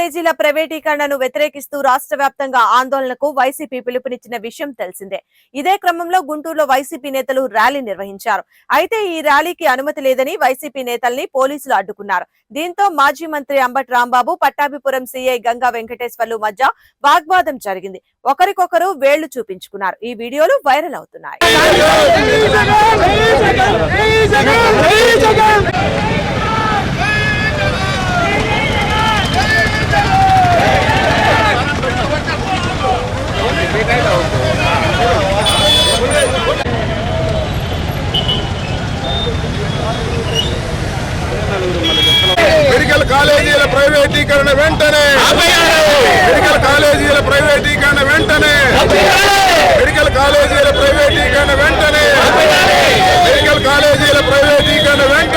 కాలేజీల ప్రైవేటీకరణను వ్యతిరేకిస్తూ రాష్ట్ర వ్యాప్తంగా ఆందోళనకు వైసీపీ పిలుపునిచ్చిన విషయం తెలిసిందే ఇదే క్రమంలో గుంటూరులో వైసీపీ నేతలు ర్యాలీ నిర్వహించారు అయితే ఈ ర్యాలీకి అనుమతి లేదని వైసీపీ నేతల్ని పోలీసులు అడ్డుకున్నారు దీంతో మాజీ మంత్రి అంబటి రాంబాబు పట్టాభిపురం సీఐ గంగా వెంకటేశ్వర్లు మధ్య వాగ్వాదం జరిగింది ఒకరికొకరు వేళ్ళు చూపించుకున్నారు ఈ వీడియోలు వైరల్ అవుతున్నాయి మెడికల్ కాలేజీల ప్రైవేటీకరణ వెంటనే మెడికల్ కాలేజీల ప్రైవేటీకరణ వెంటనే మెడికల్ కాలేజీల ప్రైవేటీకరణ వెంటనే మెడికల్ కాలేజీల ప్రైవేటీకరణ వెంటనే వెంటనే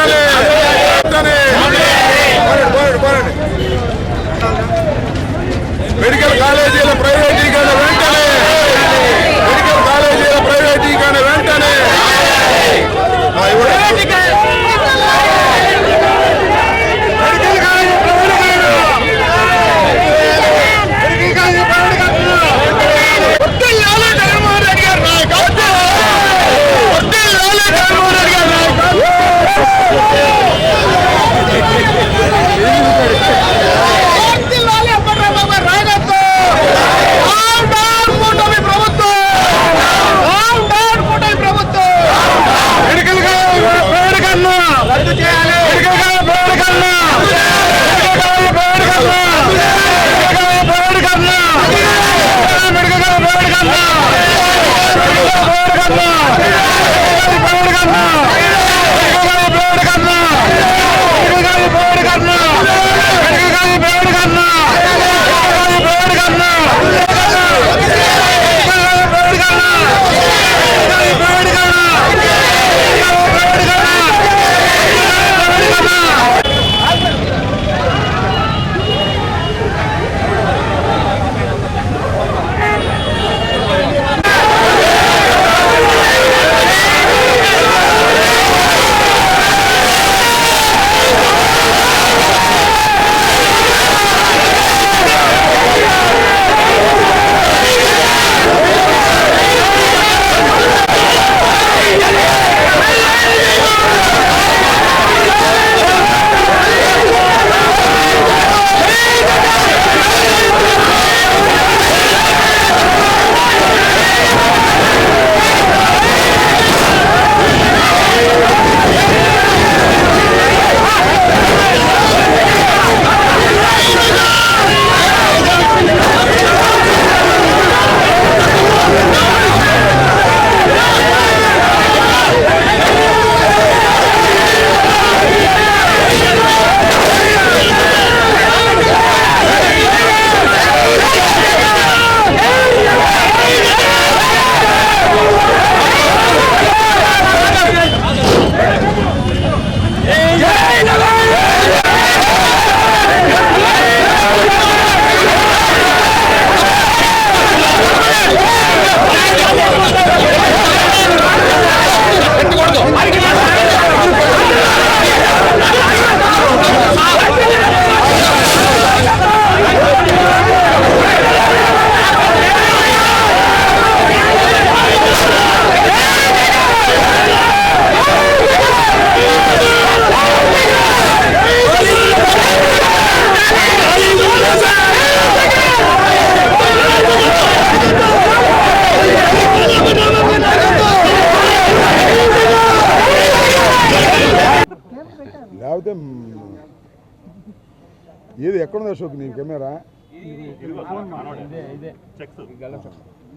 ఏది ఎక్కడుంది అశోక్ నీ కెమెరా?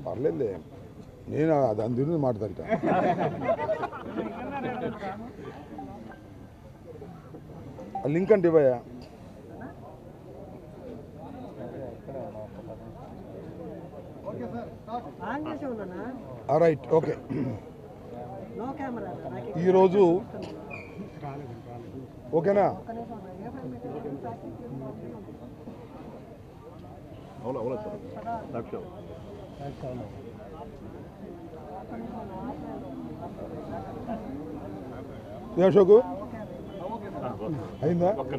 పర్లేదులే. నేను దాని గురించి మాట్లాడతా. లింక్ అంటే ఇవ్వయా రైట్ ఓకే. నో ఓకేనా? అవునా అవునా సార్. సాక్షి అశోకు అయిందా? ఒక్క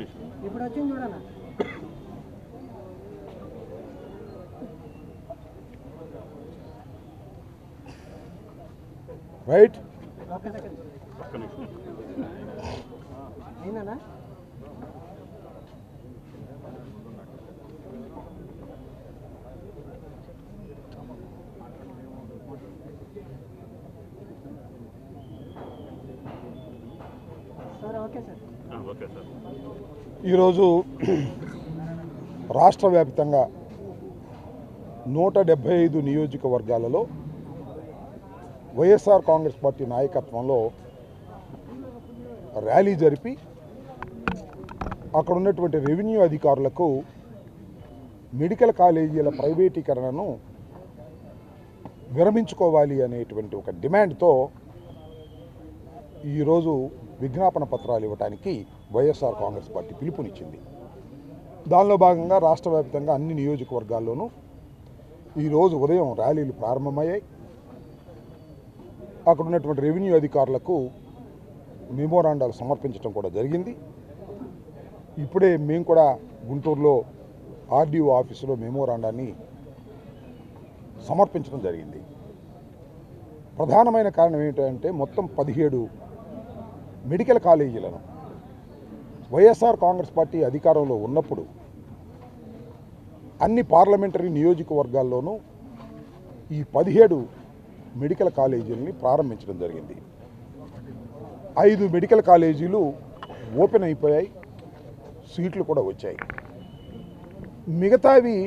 ఇప్పుడు వచ్చింది చూడాలా రైట్ ఒక్క నిమిషం. అయిందన్నా sir okay sir. Okay sir. ఈరోజు రాష్ట్ర వ్యాప్తంగా నూట డెబ్భై ఐదు నియోజకవర్గాలలో వైఎస్ఆర్ కాంగ్రెస్ పార్టీ నాయకత్వంలో ర్యాలీ జరిపి అక్కడ ఉన్నటువంటి రెవెన్యూ అధికారులకు మెడికల్ కాలేజీల ప్రైవేటీకరణను విరమించుకోవాలి అనేటువంటి ఒక డిమాండ్తో ఈరోజు విజ్ఞాపన పత్రాలు ఇవ్వడానికి వైఎస్ఆర్ కాంగ్రెస్ పార్టీ పిలుపునిచ్చింది. దానిలో భాగంగా రాష్ట్ర వ్యాప్తంగా అన్ని నియోజకవర్గాల్లోనూ ఈరోజు ఉదయం ర్యాలీలు ప్రారంభమయ్యాయి. అక్కడ ఉన్నటువంటి రెవెన్యూ అధికారులకు మెమోరాండాలు సమర్పించడం కూడా జరిగింది. ఇప్పుడే మేము కూడా గుంటూరులో ఆర్డీఓ ఆఫీసులో మెమోరాండాన్ని సమర్పించడం జరిగింది. ప్రధానమైన కారణం ఏంటంటే మొత్తం పదిహేడు మెడికల్ కాలేజీలను వైఎస్ఆర్ కాంగ్రెస్ పార్టీ అధికారంలో ఉన్నప్పుడు అన్ని పార్లమెంటరీ నియోజకవర్గాల్లోనూ ఈ పదిహేడు మెడికల్ కాలేజీలని ప్రారంభించడం జరిగింది. ఐదు మెడికల్ కాలేజీలు ఓపెన్ అయిపోయాయి. సీట్లు కూడా వచ్చాయి. మిగతావి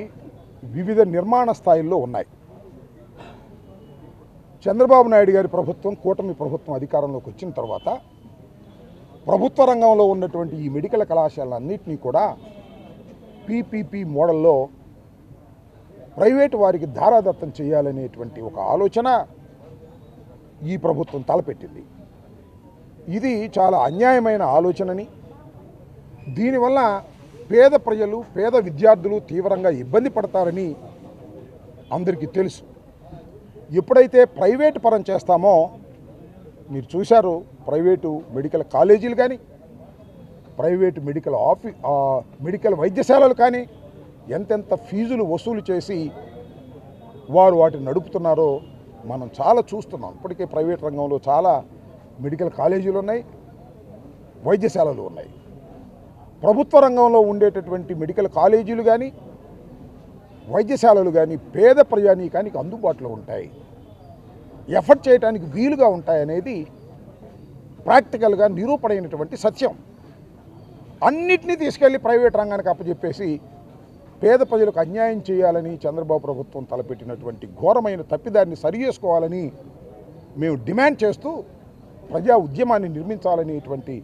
వివిధ నిర్మాణ స్థాయిల్లో ఉన్నాయి. చంద్రబాబు నాయుడు గారి ప్రభుత్వం కూటమి ప్రభుత్వం అధికారంలోకి వచ్చిన తర్వాత ప్రభుత్వ రంగంలో ఉన్నటువంటి ఈ మెడికల్ కళాశాలన్నింటినీ కూడా పీపీపీ మోడల్లో ప్రైవేటు వారికి ధారాదత్తం చేయాలనేటువంటి ఒక ఆలోచన ఈ ప్రభుత్వం తలపెట్టింది. ఇది చాలా అన్యాయమైన ఆలోచనని దీనివల్ల పేద ప్రజలు పేద విద్యార్థులు తీవ్రంగా ఇబ్బంది పడతారని అందరికీ తెలుసు. ఎప్పుడైతే ప్రైవేట్ పరం చేస్తామో మీరు చూశారు ప్రైవేటు మెడికల్ కాలేజీలు కానీ ప్రైవేటు మెడికల్ ఆఫీ మెడికల్ వైద్యశాలలు కానీ ఎంతెంత ఫీజులు వసూలు చేసి వారు వాటిని నడుపుతున్నారో మనం చాలా చూస్తున్నాం. ఇప్పటికే ప్రైవేట్ రంగంలో చాలా మెడికల్ కాలేజీలు ఉన్నాయి వైద్యశాలలు ఉన్నాయి. ప్రభుత్వ రంగంలో ఉండేటటువంటి మెడికల్ కాలేజీలు కానీ వైద్యశాలలు కానీ పేద ప్రయాణికానికి అందుబాటులో ఉంటాయి. ఎఫర్ట్ చేయడానికి వీలుగా ఉంటాయనేది ప్రాక్టికల్గా నిరూపణైనటువంటి సత్యం. అన్నిటినీ తీసుకెళ్ళి ప్రైవేట్ రంగానికి అప్పచెప్పేసి పేద ప్రజలకు అన్యాయం చేయాలని చంద్రబాబు ప్రభుత్వం తలపెట్టినటువంటి ఘోరమైన తప్పిదాన్ని సరిచేసుకోవాలని మేము డిమాండ్ చేస్తూ ప్రజా ఉద్యమాన్ని నిర్మించాలనేటువంటి